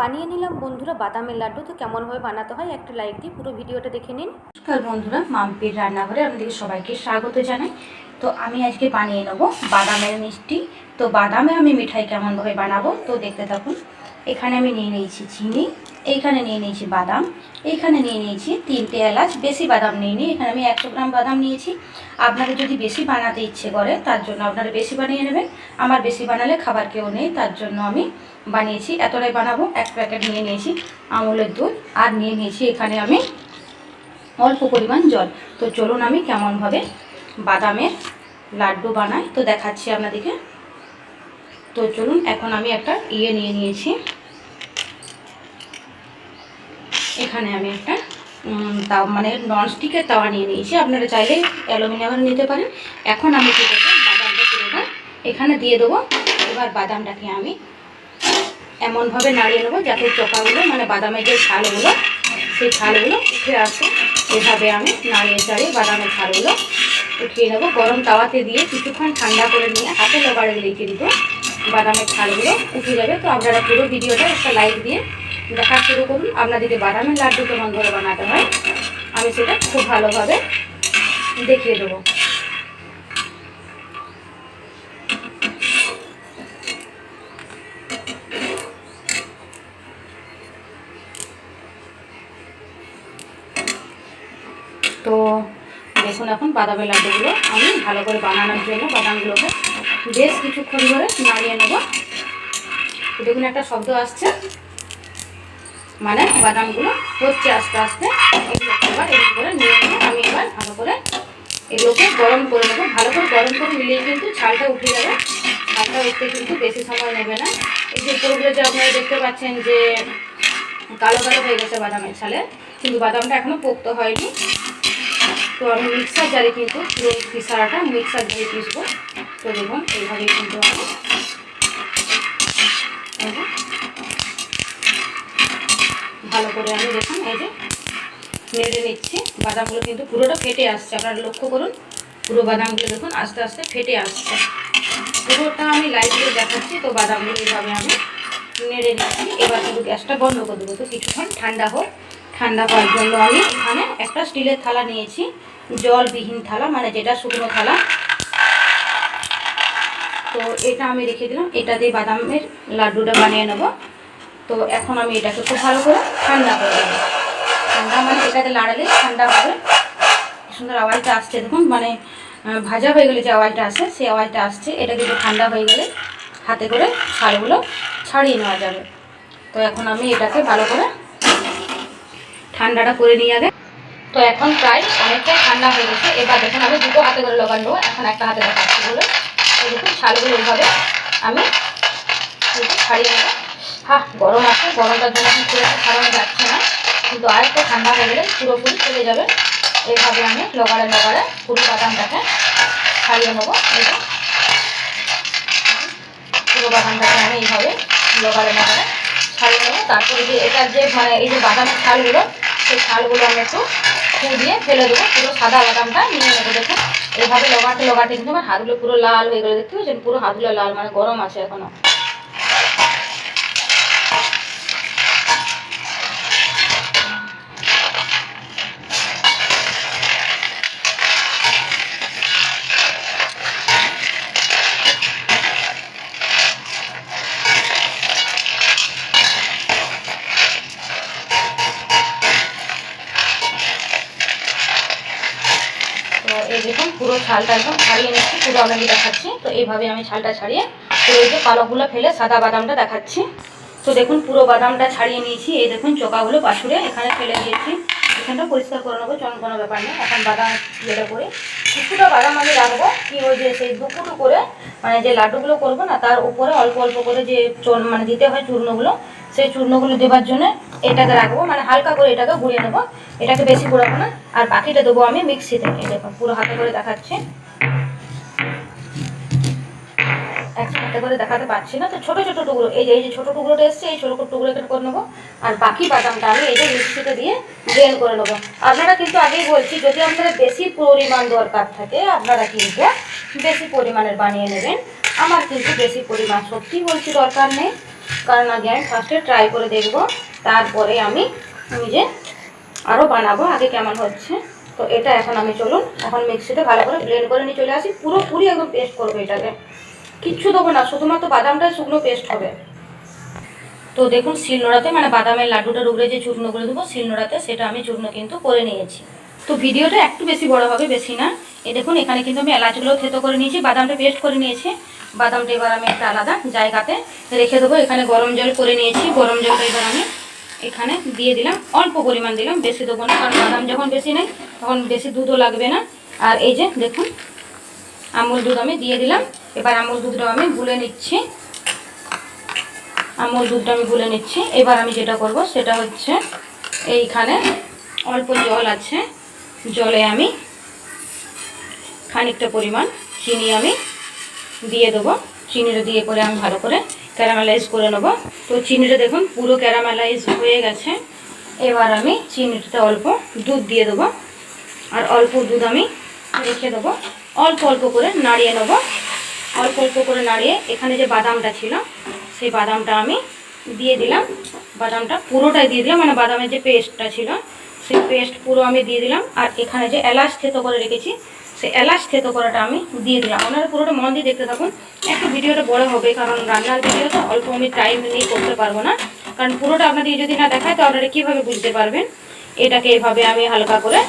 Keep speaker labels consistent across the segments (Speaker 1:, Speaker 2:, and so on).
Speaker 1: বানিয়ে নিলাম। বন্ধুরা, বাদামের লাড্ডু তো কেমনভাবে বানাতে হয় একটা লাইক দিয়ে পুরো ভিডিওটা দেখে নিন।
Speaker 2: নমস্কার বন্ধুরা, মাম্পির রান্নাঘরে আপনাদের সবাইকে স্বাগত জানাই। তো আমি আজকে বানিয়ে নেব বাদামের মিষ্টি। তো বাদামে আমি মিঠাই কেমনভাবে বানাবো তো দেখতে থাকুন। এখানে আমি নিয়ে নিয়েছি চিনি, এইখানে নিয়ে নিয়েছি বাদাম, এইখানে নিয়ে নিয়েছি তিনটে এলাচ, বেশি বাদাম নিয়ে নিই এখানে আমি একশো গ্রাম বাদাম নিয়েছি। আপনারা যদি বেশি বানাতে ইচ্ছে করে, তার জন্য আপনারা বেশি বানিয়ে নেবেন। আমার বেশি বানালে খাবার কেউ নেই, তার জন্য আমি বানিয়েছি। এতটাই বানাবো। এক প্যাকেট নিয়ে নিয়েছি আমুলের দুধ আর নিয়ে নিয়েছি এখানে আমি অল্প পরিমাণ জল। তো চলুন আমি কেমনভাবে বাদামের লাড্ডু বানাই। তো দেখাচ্ছি আপনাদেরকে। তো চলুন, এখন আমি একটা ইয়ে নিয়ে নিয়েছি। এখানে আমি একটা তাও মানে ননস্টিকের তাওয়া নিয়ে নিয়েছি। আপনারা চাইলে অ্যালুমিনিয়ামের নিতে পারেন। এখন আমি কী করব? বাদামটা পুরোটা এখানে দিয়ে দেবো। এবার বাদামটাকে আমি এমনভাবে নাড়িয়ে নেব যাতে চোকাগুলো মানে বাদামের যে ছালগুলো, সেই ছালগুলো উঠে আসে। এভাবে আমি নাড়িয়ে চাড়িয়ে বাদামের ছালগুলো উঠিয়ে নেব। গরম তাওয়াতে দিয়ে কিছুক্ষণ ঠান্ডা করে নিয়ে হাতে লবাড়ে দিলেই কিন্তু বাদামের ছালগুলো উঠে যাবে। তো আপনারা পুরো ভিডিওটা একটা লাইক দিয়ে দেখা শুরু করুন। আপনাদেরকে বাদামের লাড্ডু কেমন ধরে বানাতে হয়, আমি সেটা খুব ভালোভাবে দেখিয়ে দেবো। তো দেখুন এখন বাদামের লাড্ডুগুলো আমি ভালো করে বানানোর জন্য বাদামগুলোকে বেশ কিছুক্ষণ ধরে নাড়িয়ে নেব। দেখুন একটা শব্দ আসছে। মানে বাদামগুলো হচ্ছে আস্তে আস্তে এবার এরকম করে নিয়ে নিয়ে আমি এবার ভালো করে এগুলোকে গরম করে নেব। ভালো করে গরম করে নিলেই কিন্তু ছালটা উঠে যাবে। ছালটা উঠতে কিন্তু বেশি সময় নেবে না। এই যে পুরোগুলো যে আপনারা দেখতে পাচ্ছেন যে কালো কালো হয়ে গেছে বাদামের ছালে, কিন্তু বাদামটা এখনও পোক্ত হয়নি। তো আমি মিক্সার জারে কিন্তু পুরো পিসাটা মিক্সার জারে পিসবো। তো দেখুন এইভাবে কিন্তু ভালো করে আমি দেখুন, এই যে নেড়ে নিচ্ছি। বাদামগুলো কিন্তু পুরোটা ফেটে আসছে, আপনারা লক্ষ্য করুন। পুরো বাদামগুলো দেখুন, আস্তে আস্তে ফেটে আসছে। পুরোটা আমি লাইট দিয়ে দেখাচ্ছি, তো বাদামগুলো এইভাবে আমি নেড়ে নিচ্ছি। এবার কিন্তু গ্যাসটা বন্ধ করে দেবো, তো কিছুক্ষণ ঠান্ডা হোক। ঠান্ডা করার জন্য আমি এখানে একটা স্টিলের থালা নিয়েছি, জলবিহীন থালা মানে যেটা শুকনো থালা। তো এটা আমি রেখে দিলাম, এটা দিয়ে বাদামের লাড্ডুটা বানিয়ে নেব। তো এখন আমি এটাকে খুব ভালো করে ঠান্ডা করে দেবো ঠান্ডা মানে এটাতে লাড়ালে ঠান্ডা হবে। সুন্দর আওয়াজটা আসছে, দেখুন মানে ভাজা হয়ে গেলে যে আওয়াজটা আসে, সেই আওয়াজটা আসছে। এটা কিন্তু ঠান্ডা হয়ে গেলে হাতে করে ছালগুলো ছাড়িয়ে নেওয়া যাবে। তো এখন আমি এটাকে ভালো করে ঠান্ডাটা করে নিয়ে আগে। তো এখন প্রায় অনেকটাই ঠান্ডা হয়ে গেছে। এবার দেখুন, আমি দুটো হাতে করে লগান নেব। এখন একটা হাতে দেখাচ্ছি বলে। এই দেখুন, ছালগুলো এইভাবে আমি ছাড়িয়ে নেব। হ্যাঁ গরম আছে। গরমটার জন্য এখন খুব একটা ছাড়ানো যাচ্ছে না। কিন্তু আর একটু ঠান্ডা হয়ে গেলে পুরোপুরি চলে যাবে। এইভাবে আমি লগাড়ে লগাড়ে পুরো বাদামটাকে ছাড়িয়ে নেব। পুরো বাদামটাকে আমি এইভাবে লগাড়ে লগাড়ে নেব। তারপরে যে এটা যে মানে এই যে বাদামের ছালগুলো সেই ছালগুলো আমি একটু ফু দিয়ে ফেলে দেবো। পুরো সাদা বাদামটা নিয়ে নেব দেখুন এইভাবে লগাতে লগাতে কিন্তু আমার হাতগুলো পুরো লাল হয়ে গেলো। দেখতে পাচ্ছেন? পুরো হাতগুলো লাল মানে গরম আছে এখনও। ছালটা একদম ছাড়িয়ে নিচ্ছি, পুরো আপনাকে দেখাচ্ছি। তো এইভাবে আমি ছালটা ছাড়িয়ে তো এই যে পালকগুলো ফেলে সাদা বাদামটা দেখাচ্ছি। তো দেখুন, পুরো বাদামটা ছাড়িয়ে নিয়েছি। এই দেখুন, চোকাগুলো পাশুরে এখানে ফেলে দিয়েছি। এখানটা পরিষ্কার করে নেব চন কোনো ব্যাপার নেই এখন বাদাম ইয়েটা করে কিছুটা বাদাম আমি রাখব। কি ওই যে সেই দুপুটু করে মানে যে লাড্ডুগুলো করব না, তার উপরে অল্প অল্প করে যে মানে দিতে হয় চূর্ণগুলো সেই চূর্ণগুলো দেওয়ার জন্য এটাকে রাখব। মানে হালকা করে এটাকে গুঁড়িয়ে নেব। এটাকে বেশি গুঁড়াবো না। আর বাকিটা দেবো আমি মিক্সিতে। এই দেখুন, পুরো হাতে করে দেখাচ্ছি। একসাথে করে দেখাতে পারছি না। তো ছোট ছোট টুকরো, এই যে এই যে ছোট টুকরোটা এসছে, এই ছোট টুকরো এখানে করে নেব। আর বাকি বাদামটা আমি এই যে মিক্সিতে দিয়ে গ্রেন করে নেব। আপনারা কিন্তু আগেই বলছি, যদি আপনাদের বেশি পরিমাণ দরকার থাকে, আপনারা কিন্তু বেশি পরিমাণের বানিয়ে নেবেন। আমার কিন্তু বেশি পরিমাণ সত্যি বলছি দরকার নেই। কারণ আগে আমি ফার্স্টে ট্রাই করে দেখব, তারপরে আমি নিজে আরও বানাবো, আগে কেমন হচ্ছে। তো এটা এখন আমি চলুন, এখন মিক্সিতে ভালো করে ব্লেন্ড করে নিয়ে চলে আসি। পুরোপুরি একদম পেস্ট করব এটাকে। কিচ্ছু দেবো না, শুধুমাত্র বাদামটাই শুকনো পেস্ট হবে। তো দেখুন, শিলনোড়াতে মানে বাদামের লাড্ডুটা রুগড়ে যে চূর্ণ করে দেবো, শিলনোড়াতে সেটা আমি চূর্ণ কিন্তু করে নিয়েছি। তো ভিডিওটা একটু বেশি বড় হবে, বেশি না। এই দেখুন, এখানে কিন্তু আমি এলাচগুলো থেতো করে নিয়েছি, বাদামটা পেস্ট করে নিয়েছি। বাদামটা এবার আমি একটা আলাদা জায়গাতে রেখে দেবো। এখানে গরম জল করে নিয়েছি। গরম জলটা এবার আমি এখানে দিয়ে দিলাম। অল্প পরিমাণ দিলাম, বেশি দেবো না, কারণ বাদাম যখন বেশি নেই, তখন বেশি দুধও লাগবে না। আর এই যে দেখুন, আমুল দুধ আমি দিয়ে দিলাম। এবার আমুল দুধটাও আমি গুলে নিচ্ছি। আমুল দুধটা আমি গুলে নিচ্ছি। এবার আমি যেটা করব, সেটা হচ্ছে এইখানে অল্প জল আছে। জলে আমি খানিকটা পরিমাণ চিনি আমি দিয়ে দেবো। চিনিটা দিয়ে পরে আমি ভালো করে ক্যারামেলাইজ করে নেব। তো চিনিটা দেখুন, পুরো ক্যারামেলাইজ হয়ে গেছে। এবার আমি চিনিটাতে অল্প দুধ দিয়ে দেবো। আর অল্প দুধ আমি রেখে দেবো। অল্প অল্প করে নাড়িয়ে নেব। অল্প অল্প করে নাড়িয়ে এখানে যে বাদামটা ছিল, সেই বাদামটা আমি দিয়ে দিলাম। বাদামটা পুরোটাই দিয়ে দিলাম মানে বাদামের যে পেস্টটা ছিল, সেই পেস্ট পুরো আমি দিয়ে দিলাম। আর এখানে যে এলাচ থেতো করে রেখেছি সেই এলাচ থেতো করাটা আমি দিয়ে দিলাম। ওনারা পুরোটা মন দিয়ে দেখতে থাকুন। একটু ভিডিওটা বড় হবে, কারণ রান্নার ভিডিও তো অল্প আমি টাইম নিয়ে করতে পারব না। কারণ পুরোটা আপনাদের যদি না দেখায়, তো আপনারা কীভাবে বুঝতে পারবেন? এটাকে এভাবে আমি হালকা করে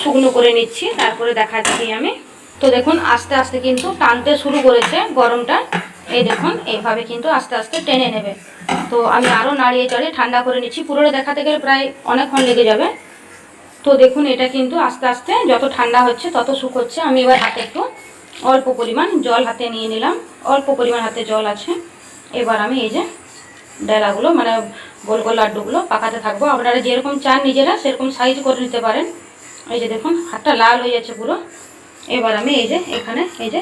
Speaker 2: শুকনো করে নিচ্ছি, তারপরে দেখাচ্ছি আমি। তো দেখুন, আস্তে আস্তে কিন্তু টানতে শুরু করেছে গরমটা। এই দেখুন, এইভাবে কিন্তু আস্তে আস্তে টেনে নেবে। তো আমি আরও নাড়িয়ে চাড়িয়ে ঠান্ডা করে নিচ্ছি। পুরোটা দেখাতে গেলে প্রায় অনেকক্ষণ লেগে যাবে। তো দেখুন, এটা কিন্তু আস্তে আস্তে যত ঠান্ডা হচ্ছে তত শুকোচ্ছে আমি এবার হাতে একটু অল্প পরিমাণ জল হাতে নিয়ে নিলাম। অল্প পরিমাণ হাতে জল আছে। এবার আমি এই যে ডেলাগুলো মানে গোল গোল লাড্ডুগুলো পাকাতে থাকব। আপনারা যেরকম চান নিজেরা, সেরকম সাইজ করে নিতে পারেন। এই যে দেখুন, হাতটা লাল হয়ে যাচ্ছে পুরো। এবার আমি এই যে এখানে, এই যে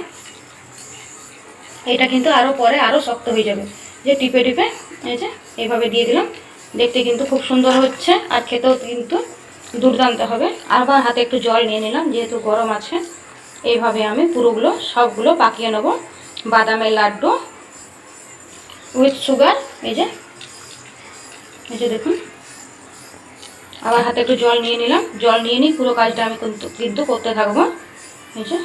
Speaker 2: এটা কিন্তু আরও পরে আরও শক্ত হয়ে যাবে। যে টিপে টিপে, এই যে এইভাবে দিয়ে দিলাম। দেখতে কিন্তু খুব সুন্দর হচ্ছে। আর খেতেও কিন্তু দুর্দান্ত হবে। আবার হাতে একটু জল নিয়ে নিলাম, যেহেতু গরম আছে। এইভাবে আমি পুরোগুলো, সবগুলো পাকিয়ে নেব। বাদামের লাড্ডু উইথ সুগার এই যে এই যে দেখুন। আবার হাতে একটু জল নিয়ে নিলাম। জল নিয়ে নিই পুরো কাজটা আমি কিন্তু কিন্তু করতে থাকব। এই যে,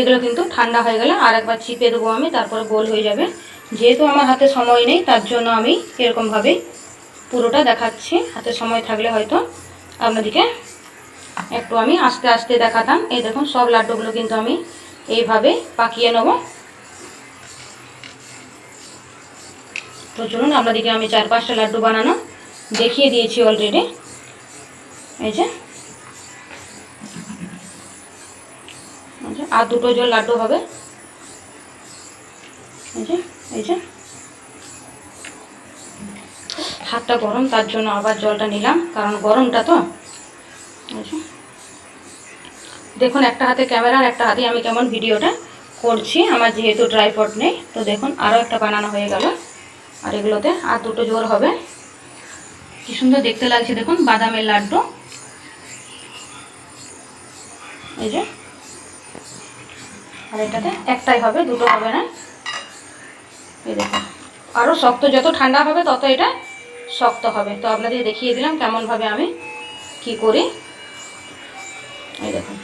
Speaker 2: এগুলো কিন্তু ঠান্ডা হয়ে গেলে আর একবার চিপে দেবো আমি, তারপরে গোল হয়ে যাবে। যেহেতু আমার হাতে সময় নেই, তার জন্য আমি এরকমভাবেই পুরোটা দেখাচ্ছি। হাতে সময় থাকলে হয়তো আপনাদেরকে একটু আমি আস্তে আস্তে দেখাতাম। এই দেখুন, সব লাড্ডুগুলো কিন্তু আমি এইভাবে পাকিয়ে নেব। তো চলুন, আপনাদেরকে আমি চার পাঁচটা লাড্ডু বানানো দেখিয়ে দিয়েছি অলরেডি এই যে, আর দুটো জল লাড্ডু হবে। এই যে এই যে। হাতটা গরম, তার জন্য আবার জলটা নিলাম, কারণ গরমটা তো। দেখুন, একটা হাতে ক্যামেরা আর একটা হাতে আমি কেমন ভিডিওটা করছি, আমার যেহেতু ট্রাইপড নেই, তো দেখুন, আরও একটা বানানো হয়ে গেল, আর এগুলোতে আর দুটো জোর হবে। কি সুন্দর দেখতে লাগছে, দেখুন, বাদামের লাড্ডু। এই যে। আর এটাতে একটাই হবে, দুটো হবে না। এই দেখুন, আরও শক্ত, যত ঠান্ডা হবে, তত এটা শক্ত হবে। তো আপনাদের দেখিয়ে দিলাম কেমনভাবে আমি কি করি। এই দেখুন।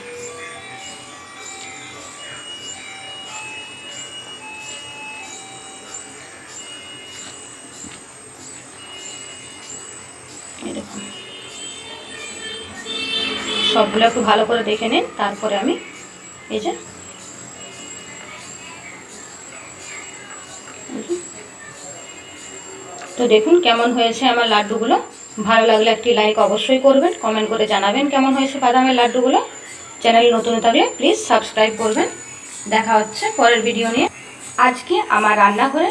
Speaker 2: সবগুলো একটু ভালো করে দেখে নিন, তারপরে আমি এই যে তো দেখুন কেমন হয়েছে আমার লাড্ডুগুলো। ভালো লাগলে একটি লাইক অবশ্যই করবেন কমেন্ট করে জানাবেন কেমন হয়েছে বাদামের লাড্ডুগুলো। চ্যানেল নতুন থাকলে প্লিজ সাবস্ক্রাইব করবেন। দেখা হচ্ছে পরের ভিডিও নিয়ে। আজকে আমার রান্নাঘরে